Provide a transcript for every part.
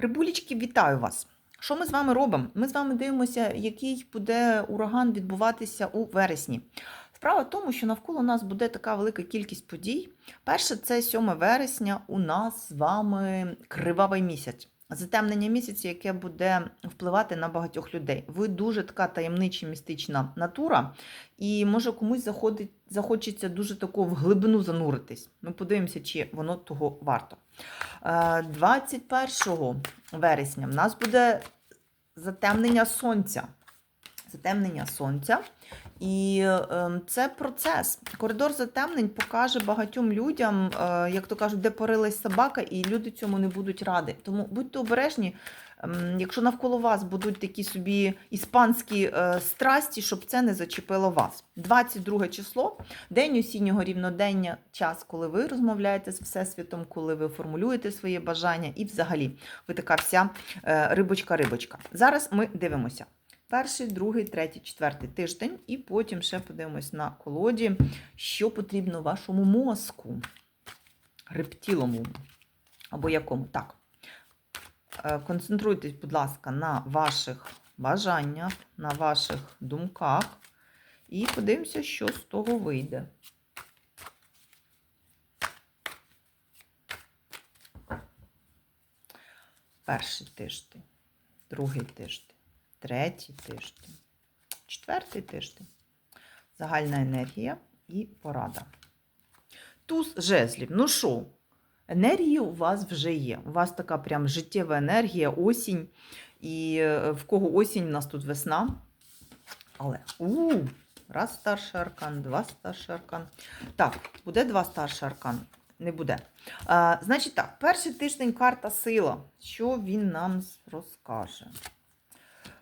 Рибулечки, вітаю вас! Що ми з вами робимо? Ми з вами дивимося, який буде ураган відбуватися у вересні. Справа в тому, що навколо нас буде така велика кількість подій. Перше, це 7 вересня. У нас з вами кривавий місяць. Затемнення місяця, яке буде впливати на багатьох людей. Ви дуже така таємнича містична натура, і може комусь заходить, захочеться дуже тако в глибину зануритись. Ми подивимося, чи воно того варто. Е, 21 вересня в нас буде затемнення сонця. Затемнення сонця. І е, це процес. Коридор затемнень покаже багатьом людям, е, як то кажуть, де порилась собака, і люди цьому не будуть ради. Тому будьте обережні, ем, якщо навколо вас будуть такі собі іспанські е, страсті, щоб це не зачепило вас. 22 число, день осіннього рівнодення, час, коли ви розмовляєте з Всесвітом, коли ви формулюєте своє бажання, і взагалі ви така вся е, рибочка-рибочка. Зараз ми дивимося. Перший, другий, третій, четвертий тиждень, і потім ще подивимось на колоді, що потрібно вашому мозку, рептілому або якому. Так. Е, Концентруйтесь, будь ласка, на ваших бажаннях, на ваших думках, і подивимося, що з того вийде. Перший тиждень, другий тиждень третій тиждень, четвертий тиждень. Загальна енергія і порада. Туз жезлів. Ну що, енергія у вас вже є. У вас така прям життєва енергія, осінь. І е, в кого осінь, у нас тут весна. Але у, раз старший аркан, два старший аркан. Так, буде два старший аркан. Не буде. А, Значить так, перший тиждень карта сила. Що він нам розкаже?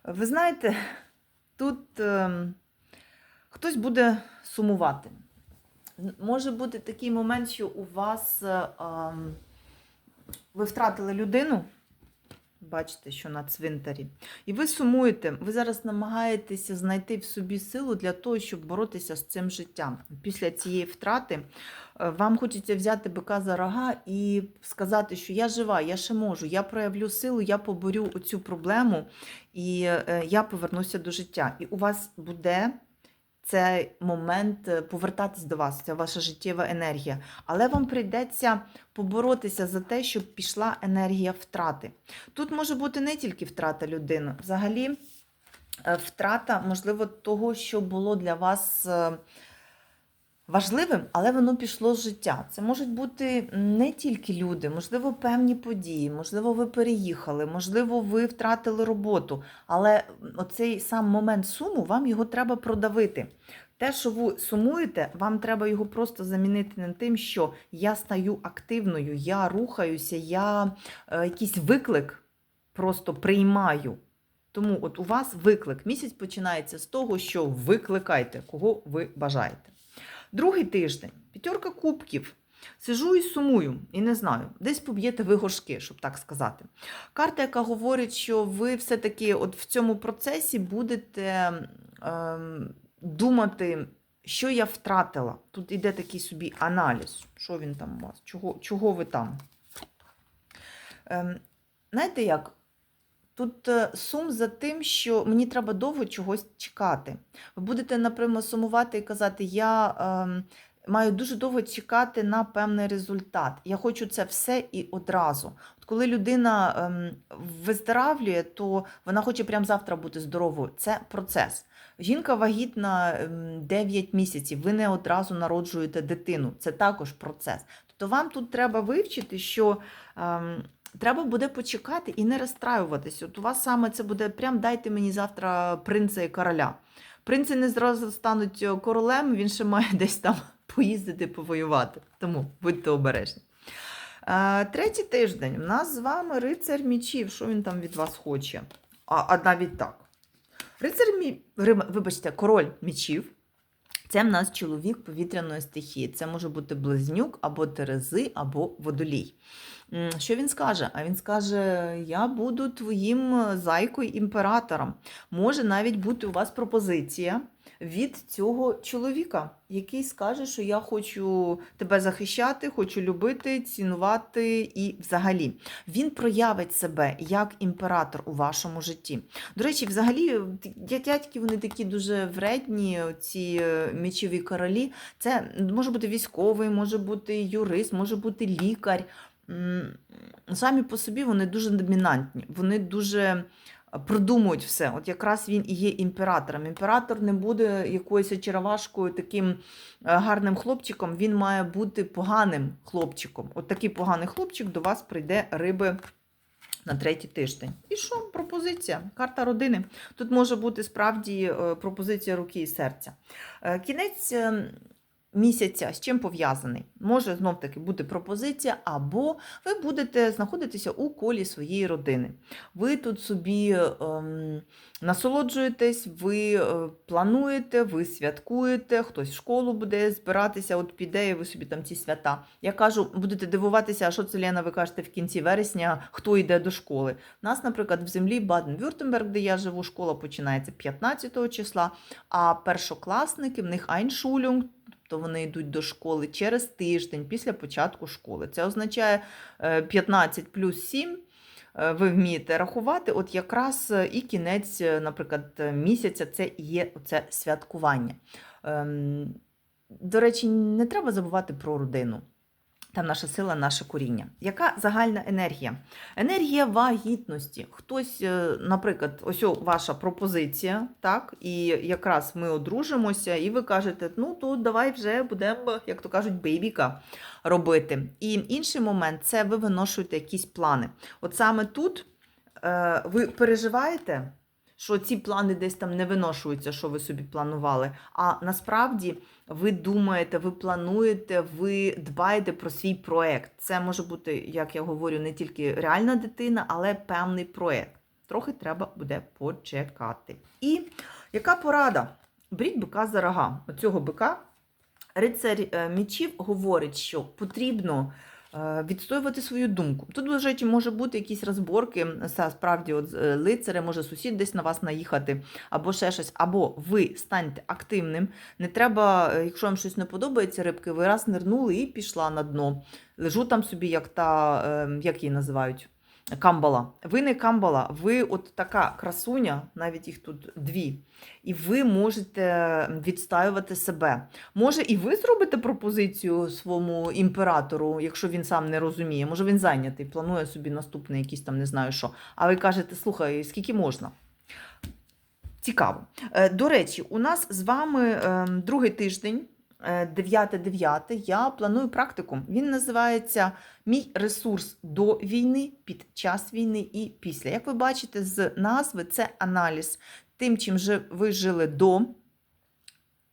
Ви знаєте, тут е, хтось буде сумувати. Може бути такий момент, що у вас е, е, ви втратили людину, бачите, що на цвинтарі, і ви сумуєте, ви зараз намагаєтеся знайти в собі силу для того, щоб боротися з цим життям. Після цієї втрати е, вам хочеться взяти бика за рога і сказати, що я жива, я ще можу, я проявлю силу, я поборю цю проблему і е, я повернуся до життя. І у вас буде цей момент е, повертатись до вас, це ваша життєва енергія. Але вам прийдеться поборотися за те, щоб пішла енергія втрати. Тут може бути не тільки втрата людини, взагалі е, втрата, можливо, того, що було для вас. Важливим, але воно пішло з життя. Це можуть бути не тільки люди, можливо, певні події, можливо, ви переїхали, можливо, ви втратили роботу. Але оцей сам момент суму, вам його треба продавити. Те, що ви сумуєте, вам треба його просто замінити на тим, що я стаю активною, я рухаюся, я е, якийсь виклик просто приймаю. Тому от у вас виклик. Місяць починається з того, що викликайте, кого ви бажаєте. Другий тиждень п'ятерка кубків. Сижу і сумую, і не знаю, десь поб'єте ви горшки, щоб так сказати. Карта, яка говорить, що ви все-таки от в цьому процесі будете е, думати, що я втратила. Тут іде такий собі аналіз. Що він там у вас? Чого, чого ви там? Е, знаєте як? Тут е, сум за тим, що мені треба довго чогось чекати. Ви будете, наприклад, сумувати і казати, я е, маю дуже довго чекати на певний результат. Я хочу це все і одразу. От коли людина е, виздоравлює, то вона хоче прямо завтра бути здоровою. Це процес. Жінка вагітна е, 9 місяців, ви не одразу народжуєте дитину. Це також процес. Тобто вам тут треба вивчити, що. Е, Треба буде почекати і не розстраюватися. От у вас саме це буде прям дайте мені завтра принца і короля. Принци не зразу стануть е, королем, він ще має десь там поїздити, повоювати. Тому будьте обережні. Е, Третій тиждень. У нас з вами рицар мічів. Що він там від вас хоче? А, а навіть так. Рицар мі... Вибачте, король мічів. Це в нас чоловік повітряної стихії. Це може бути близнюк, або терези, або водолій. Що він скаже? А він скаже: Я буду твоїм зайкою імператором. Може навіть бути у вас пропозиція від цього чоловіка, який скаже, що я хочу тебе захищати, хочу любити, цінувати і взагалі. Він проявить себе як імператор у вашому житті. До речі, взагалі, дя- дядьки вони такі дуже вредні, ці е, мечові королі. Це може бути військовий, може бути юрист, може бути лікар. Самі по собі вони дуже домінантні, вони дуже продумують все. От якраз він і є імператором. Імператор не буде якоюсь очаровашкою, таким е, гарним хлопчиком, він має бути поганим хлопчиком. От такий поганий хлопчик до вас прийде риби. На третій тиждень. І що? Пропозиція, карта родини. Тут може бути справді е, пропозиція руки і серця. Е, Кінець е, місяця з чим пов'язаний? Може знов таки бути пропозиція, або ви будете знаходитися у колі своєї родини. Ви тут собі ем, насолоджуєтесь, ви е, плануєте, ви святкуєте, хтось в школу буде збиратися, от піде, і ви собі там ці свята. Я кажу, будете дивуватися, а що це Лена, ви кажете в кінці вересня, хто йде до школи. У Нас, наприклад, в землі Баден-Вюртемберг, де я живу, школа починається 15 числа, а першокласники в них Айншулюнг, тобто вони йдуть до школи через тиждень після початку школи. Це означає е, 15 плюс 7. е, Ви вмієте рахувати, от якраз е, і кінець, е, наприклад, е, місяця це є це святкування. Ем, До речі, не треба забувати про родину. Там наша сила, наше коріння. Яка загальна енергія? Енергія вагітності. Хтось, е, наприклад, ось ваша пропозиція, так, і якраз ми одружимося, і ви кажете, ну то давай вже будемо, як то кажуть, бейбіка робити. І інший момент це ви виношуєте якісь плани. От саме тут е, ви переживаєте, що ці плани десь там не виношуються, що ви собі планували. А насправді ви думаєте, ви плануєте, ви дбаєте про свій проект. Це може бути, як я говорю, не тільки реальна дитина, але певний проект. Трохи треба буде почекати. І яка порада? Беріть бика за рога. Оцього бика рицарь е, мечів говорить, що потрібно відстоювати свою думку. Тут, до речі, може бути якісь розборки, справді, от, е, лицари, може сусід десь на вас наїхати, або ще щось, або ви станьте активним. Не треба, е, якщо вам щось не подобається, рибки, ви раз нирнули і пішла на дно. Лежу там собі, як та, е, як її називають? Камбала. Ви не камбала, ви от така красуня, навіть їх тут дві, і ви можете відстаювати себе. Може, і ви зробите пропозицію своєму імператору, якщо він сам не розуміє. Може, він зайнятий, планує собі наступний якийсь там не знаю що. А ви кажете, слухай, скільки можна? Цікаво. Е, До речі, у нас з вами ем, другий тиждень. 9-9 я планую практику. Він називається Мій ресурс до війни, під час війни і після. Як ви бачите з назви, це аналіз тим, чим ви жили до,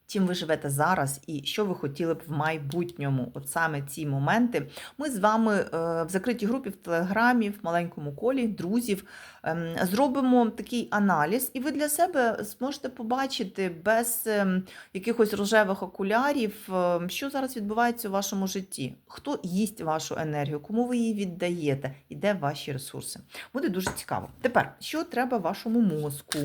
чим ви живете зараз, і що ви хотіли б в майбутньому. От саме ці моменти. Ми з вами е, в закритій групі в Телеграмі, в маленькому колі друзів ем, зробимо такий аналіз, і ви для себе зможете побачити без ем, якихось рожевих окулярів, ем, що зараз відбувається у вашому житті. Хто їсть вашу енергію, кому ви її віддаєте, і де ваші ресурси. Буде дуже цікаво. Тепер, що треба вашому мозку?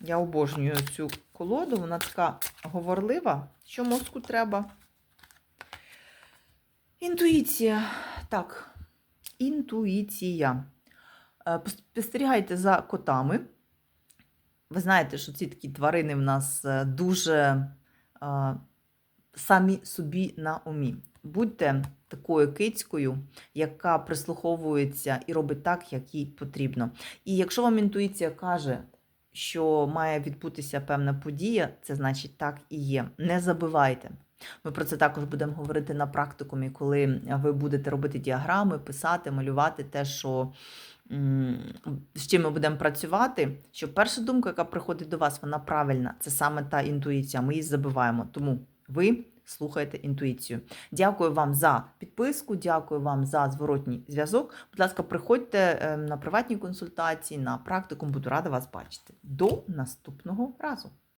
Я обожнюю цю колоду, вона така говорлива. Що мозку треба? Інтуїція. Так, інтуїція. Е, Спостерігайте за котами. Ви знаєте, що ці такі тварини в нас е, дуже е, самі собі на умі. Будьте такою кицькою, яка прислуховується і робить так, як їй потрібно. І якщо вам інтуїція каже, що має відбутися певна подія, це значить так і є. Не забивайте. Ми про це також будемо говорити на практикумі, коли ви будете робити діаграми, писати, малювати те, що з чим ми будемо працювати. Що перша думка, яка приходить до вас, вона правильна. Це саме та інтуїція. Ми її забиваємо. Тому ви слухайте інтуїцію. Дякую вам за підписку, дякую вам за зворотній зв'язок. Будь ласка, приходьте е, на приватні консультації, на практику, Буду рада вас бачити. До наступного разу.